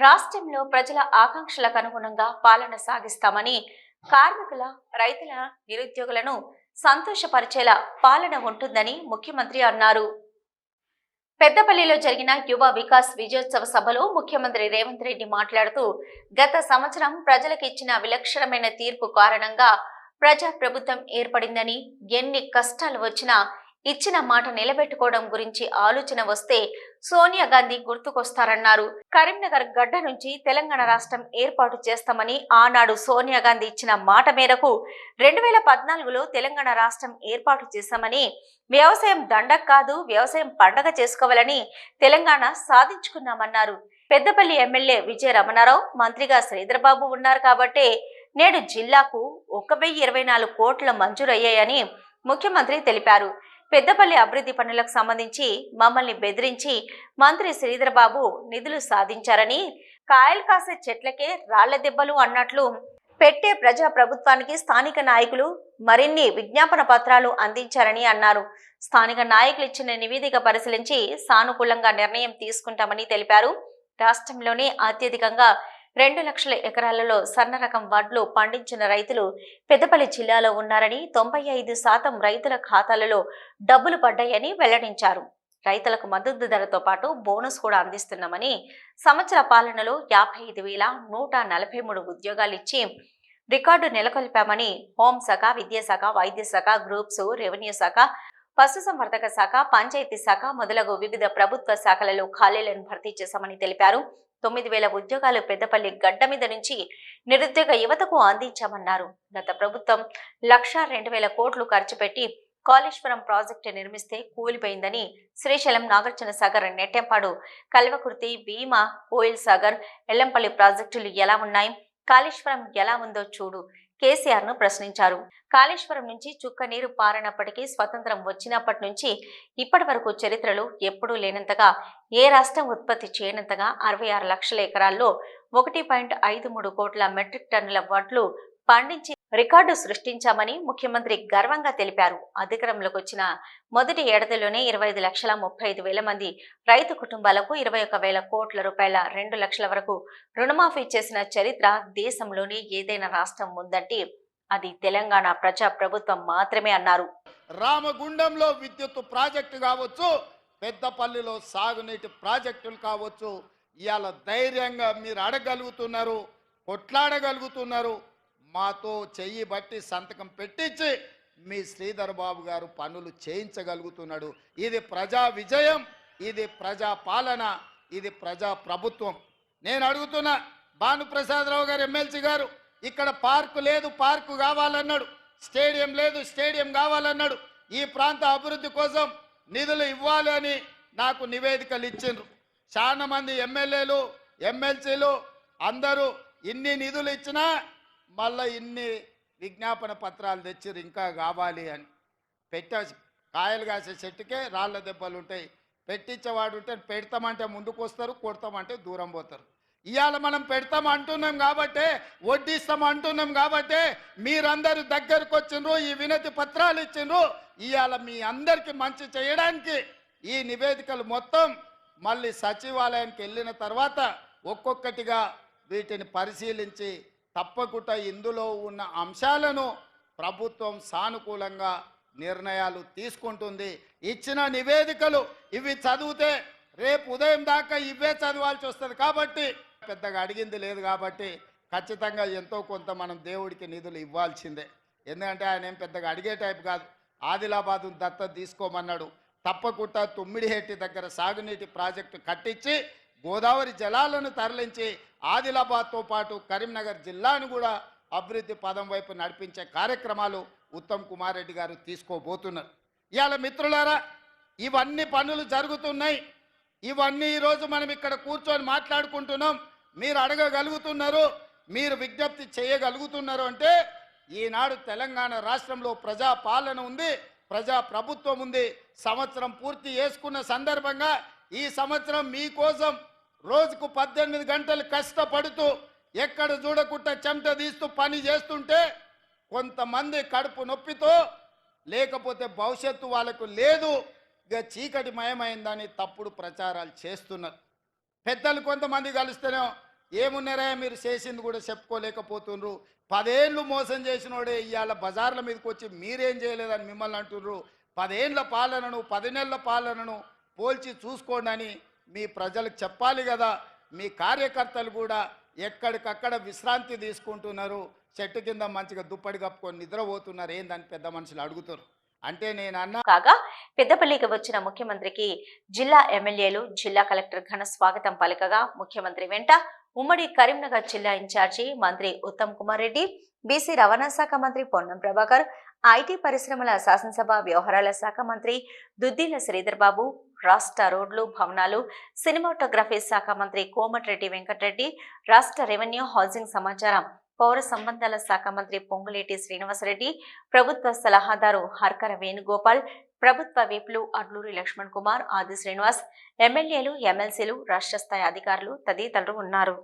రాష్ట్రంలో ప్రజల ఆకాంక్షలకు అనుగుణంగా పాలన సాగిస్తామని కార్మికుల రైతుల నిరుద్యోగులను సంతోషపరిచేలా పాలన ఉంటుందని ముఖ్యమంత్రి అన్నారు. పెద్దపల్లిలో జరిగిన యువ వికాస్ విజయోత్సవ సభలో ముఖ్యమంత్రి రేవంత్ రెడ్డి మాట్లాడుతూ గత సంవత్సరం ప్రజలకు ఇచ్చిన విలక్షణమైన తీర్పు కారణంగా ప్రజా ప్రభుత్వం ఏర్పడిందని ఎన్ని కష్టాలు వచ్చినా ఇచ్చిన మాట నిలబెట్టుకోవడం గురించి ఆలోచన వస్తే సోనియా గాంధీ గుర్తుకొస్తారన్నారు. కరీంనగర్ గడ్డ నుంచి తెలంగాణ రాష్ట్రం ఏర్పాటు చేస్తామని ఆనాడు సోనియా గాంధీ ఇచ్చిన మాట మేరకు రెండు వేల పద్నాలుగులో తెలంగాణ రాష్ట్రం ఏర్పాటు చేశామని వ్యవసాయం దండక్ కాదు వ్యవసాయం పండగ చేసుకోవాలని తెలంగాణ సాధించుకున్నామన్నారు. పెద్దపల్లి ఎమ్మెల్యే విజయ రమణారావు మంత్రిగా శ్రీధరబాబు ఉన్నారు కాబట్టే నేడు జిల్లాకు ఒక వెయ్యి ఇరవై నాలుగు కోట్ల మంజూరయ్యాయని ముఖ్యమంత్రి తెలిపారు. పెద్దపల్లి అభివృద్ధి పనులకు సంబంధించి మమ్మల్ని బెదిరించి మంత్రి శ్రీధరబాబు నిధులు సాధించారని కాయలు కాసే చెట్లకే రాళ్ళ దెబ్బలు అన్నట్లు పెట్టే ప్రజా ప్రభుత్వానికి స్థానిక నాయకులు మరిన్ని విజ్ఞాపన పత్రాలు అందించారని అన్నారు. స్థానిక నాయకులు ఇచ్చిన నివేదిక పరిశీలించి సానుకూలంగా నిర్ణయం తీసుకుంటామని తెలిపారు. రాష్ట్రంలోనే అత్యధికంగా రెండు లక్షల ఎకరాలలో సన్న రకం వడ్లు పండించిన రైతులు పెద్దపల్లి జిల్లాలో ఉన్నారని తొంభై ఐదు శాతం రైతుల ఖాతాలలో డబ్బులు పడ్డాయని వెల్లడించారు. రైతులకు మద్దతు ధరతో పాటు బోనస్ కూడా అందిస్తున్నామని సంవత్సర పాలనలో యాభై ఐదు వేల నూట నలభై మూడు ఉద్యోగాలు ఇచ్చి రికార్డు నెలకొల్పామని హోంశాఖ విద్యాశాఖ వైద్యశాఖ గ్రూప్స్ రెవెన్యూ శాఖ పశుసంవర్ధక శాఖ పంచాయతీ శాఖ మొదలగు వివిధ ప్రభుత్వ శాఖలలో ఖాళీలను భర్తీ చేశామని తెలిపారు. తొమ్మిది వేల ఉద్యోగాలు పెద్దపల్లి గడ్డ మీద నుంచి నిరుద్యోగ యువతకు అందించామన్నారు. గత ప్రభుత్వం లక్ష రెండు వేల కోట్లు ఖర్చు పెట్టి కాళేశ్వరం ప్రాజెక్టు నిర్మిస్తే కూలిపోయిందని శ్రీశైలం నాగార్జున సాగర్ నెట్టెంపాడు కల్వకుర్తి భీమ కోయిల్ సాగర్ ఎల్లంపల్లి ప్రాజెక్టులు ఎలా ఉన్నాయి కాళేశ్వరం ఎలా ఉందో చూడు. కేసీఆర్ను ప్రశ్నించారు. కాళేశ్వరం నుంచి చుక్క నీరు పారనప్పటికీ స్వతంత్రం వచ్చినప్పటి నుంచి ఇప్పటి వరకు చరిత్రలో ఎప్పుడూ లేనంతగా ఏ రాష్ట్రం ఉత్పత్తి చేయనంతగా అరవై ఆరు లక్షల ఎకరాల్లో ఒకటి పాయింట్ ఐదు మూడు కోట్ల మెట్రిక్ టన్నుల వడ్లు పండించి రికార్డు సృష్టించామని ముఖ్యమంత్రి గర్వంగా తెలిపారు. అధికారంలోకి వచ్చిన మొదటి ఏడాదిలోనే ఇరవై ఐదు లక్షల ముప్పై ఐదు వేల మంది రైతు కుటుంబాలకు ఇరవై ఒక వేల కోట్ల రూపాయల రెండు లక్షల వరకు రుణమాఫీ చేసిన చరిత్ర దేశంలోనే ఏదైనా రాష్ట్రం ఉందంటే అది తెలంగాణ ప్రజా ప్రభుత్వం మాత్రమే అన్నారు. రామగుండంలో విద్యుత్ ప్రాజెక్టు కావచ్చు పెద్దపల్లిలో సాగునీటి ప్రాజెక్టులు కావచ్చు ఇవాళ ధైర్యంగా మీరు అడగలుగుతున్నారు కొట్లాడగలుగుతున్నారు మాతో చెయ్యి బట్టి సంతకం పెట్టించి మీ శ్రీధర్ బాబు గారు పనులు చేయించగలుగుతున్నాడు. ఇది ప్రజా విజయం ఇది ప్రజా పాలన ఇది ప్రజా ప్రభుత్వం. నేను అడుగుతున్నా భానుప్రసాదరావు గారు ఎమ్మెల్సీ గారు ఇక్కడ పార్కు లేదు పార్కు కావాలన్నాడు. స్టేడియం లేదు స్టేడియం కావాలన్నాడు. ఈ ప్రాంత అభివృద్ధి కోసం నిధులు ఇవ్వాలి అని నాకు నివేదికలు ఇచ్చిండ్రు. చాలా మంది ఎమ్మెల్యేలు ఎమ్మెల్సీలు అందరూ ఇన్ని నిధులు ఇచ్చినా మళ్ళీ ఇన్ని విజ్ఞాపన పత్రాలు తెచ్చిర్రు ఇంకా కావాలి అని. పెట్టే కాయలు కాసే చెట్టుకే రాళ్ళ దెబ్బలు ఉంటాయి. పెట్టించేవాడు ఉంటే పెడతామంటే ముందుకు వస్తారు కొడతామంటే దూరం పోతారు. ఇవాళ మనం పెడతాం అంటున్నాం కాబట్టే వడ్డిస్తాం అంటున్నాం కాబట్టే మీరందరూ దగ్గరకు వచ్చిండ్రు ఈ వినతి పత్రాలు ఇచ్చిండ్రు. ఇవాళ మీ అందరికీ మంచి చేయడానికి ఈ నివేదికలు మొత్తం మళ్ళీ సచివాలయానికి వెళ్ళిన తర్వాత ఒక్కొక్కటిగా వీటిని పరిశీలించి తప్పకుండా ఇందులో ఉన్న అంశాలను ప్రభుత్వం సానుకూలంగా నిర్ణయాలు తీసుకుంటుంది. ఇచ్చిన నివేదికలు ఇవి చదివితే రేపు ఉదయం దాకా ఇవే చదవాల్సి వస్తుంది. కాబట్టి పెద్దగా అడిగింది లేదు కాబట్టి ఖచ్చితంగా ఎంతో కొంత మనం దేవుడికి నిధులు ఇవ్వాల్సిందే. ఎందుకంటే ఆయన ఏం పెద్దగా అడిగే టైప్ కాదు. ఆదిలాబాద్ దత్త తీసుకోమన్నాడు. తప్పకుండా తుమ్మిడిహెట్టి దగ్గర సాగునీటి ప్రాజెక్టు కట్టించి గోదావరి జలాలను తరలించి ఆదిలాబాద్తో పాటు కరీంనగర్ జిల్లాను కూడా అభివృద్ధి పదం వైపు నడిపించే కార్యక్రమాలు ఉత్తమ్ కుమార్ రెడ్డి గారు తీసుకోబోతున్నారు. ఇవాళ మిత్రులారా ఇవన్నీ పనులు జరుగుతున్నాయి. ఇవన్నీ ఈరోజు మనం ఇక్కడ కూర్చొని మాట్లాడుకుంటున్నాం. మీరు అడగగలుగుతున్నారు మీరు విజ్ఞప్తి చేయగలుగుతున్నారు అంటే ఈనాడు తెలంగాణ రాష్ట్రంలో ప్రజా పాలన ఉంది ప్రజా ప్రభుత్వం ఉంది. సంవత్సరం పూర్తి చేసుకున్న సందర్భంగా ఈ సంవత్సరం మీకోసం రోజుకు పద్దెనిమిది గంటలు కష్టపడుతూ ఎక్కడ చూడకుండా చెమట తీస్తూ పని చేస్తుంటే కొంతమంది కడుపు నొప్పితో లేకపోతే భవిష్యత్తు వాళ్ళకు లేదు. ఇక చీకటి మయమైందని తప్పుడు ప్రచారాలు చేస్తున్నారు. పెద్దలు కొంతమంది కలిస్తేనే ఏమున్నారా మీరు చేసింది కూడా చెప్పుకోలేకపోతుండ్రు. పదేళ్ళు మోసం చేసినోడే ఇవాళ బజార్ల మీదకి వచ్చి మీరేం చేయలేదని మిమ్మల్ని అంటున్నారు పదేళ్ళ పాలనను పది నెలల పాలనను పోల్చి చూసుకోండి అని మీ ప్రజలకు చెప్పాలి కదా. మీ కార్యకర్తలు కూడా ఎక్కడికక్కడ విశ్రాంతి తీసుకుంటున్నారు. చెట్టు కింద మంచిగా దుప్పటి కప్పుకొని నిద్రపోతున్నారు. ఏందని పెద్ద మనుషులు అడుగుతారు. అంటే నేను అన్నా కాగా పెద్దపల్లికి వచ్చిన ముఖ్యమంత్రికి జిల్లా ఎమ్మెల్యేలు జిల్లా కలెక్టర్ ఘన స్వాగతం పలకగా ముఖ్యమంత్రి వెంట ఉమ్మడి కరీంనగర్ జిల్లా ఇన్ఛార్జి మంత్రి ఉత్తమ్ కుమార్ రెడ్డి బీసీ రవాణా శాఖ మంత్రి పొన్నం ప్రభాకర్ ఐటీ పరిశ్రమల శాసనసభ వ్యవహారాల శాఖ మంత్రి దుద్దిల శ్రీధర్బాబు రాష్ట్ర రోడ్లు భవనాలు సినిమాటోగ్రఫీ శాఖ మంత్రి కోమటిరెడ్డి వెంకటరెడ్డి రాష్ట్ర రెవెన్యూ హౌసింగ్ సమాచారం పౌర సంబంధాల శాఖ మంత్రి పొంగులేటి శ్రీనివాసరెడ్డి ప్రభుత్వ సలహాదారు హర్కర వేణుగోపాల్ ప్రభుత్వ విప్లు అడ్లూరి లక్ష్మణ్ కుమార్ ఆది శ్రీనివాస్ ఎమ్మెల్యేలు ఎమ్మెల్సీలు రాష్ట్ర స్థాయి అధికారులు తదితరులు ఉన్నారు.